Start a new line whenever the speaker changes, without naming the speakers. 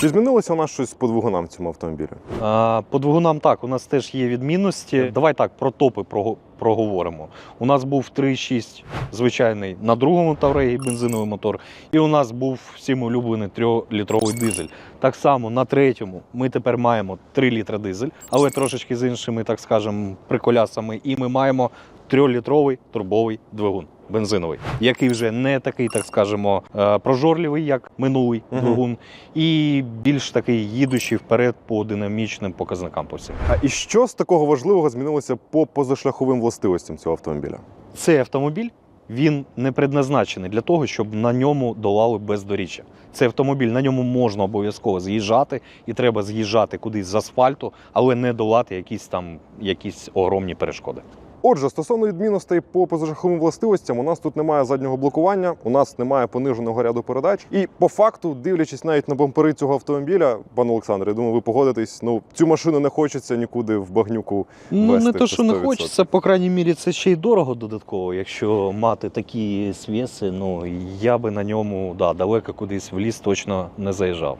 Чи змінилося у нас щось по двигунам в цьому автомобілі?
А, По двигунам так, у нас теж є відмінності. Давай так, про топи проговоримо. У нас був 3,6 звичайний на другому тавреї бензиновий мотор, і у нас був всім улюблений 3-літровий дизель. Так само на третьому ми тепер маємо 3 літра дизель, але трошечки з іншими, так скажемо, приколясами. І ми маємо 3-літровий турбовий двигун. Бензиновий, який вже не такий, так скажемо, е, прожорливий, як минулий
Мгм.
двигун, і більш такий їдучий вперед по динамічним показникам по всім.
А і що з такого важливого змінилося по позашляховим властивостям цього автомобіля?
Цей автомобіль він не предназначений для того, щоб на ньому долали бездоріжжя. Цей автомобіль на ньому можна обов'язково з'їжджати, і треба з'їжджати кудись з асфальту, але не долати якісь там якісь огромні перешкоди.
Отже, стосовно відмінностей по позашляховим властивостям, у нас тут немає заднього блокування, у нас немає пониженого ряду передач. І по факту, дивлячись навіть на бампери цього автомобіля, пане Олександре, я думаю, ви погодитесь. Ну цю машину не хочеться нікуди в багнюку.
Ну
Вести
не то, що не
100%.
хочеться, по крайній мірі, це ще й дорого додатково. Якщо мати такі свіси, ну я би на ньому да, далеко кудись в ліс точно не заїжджав.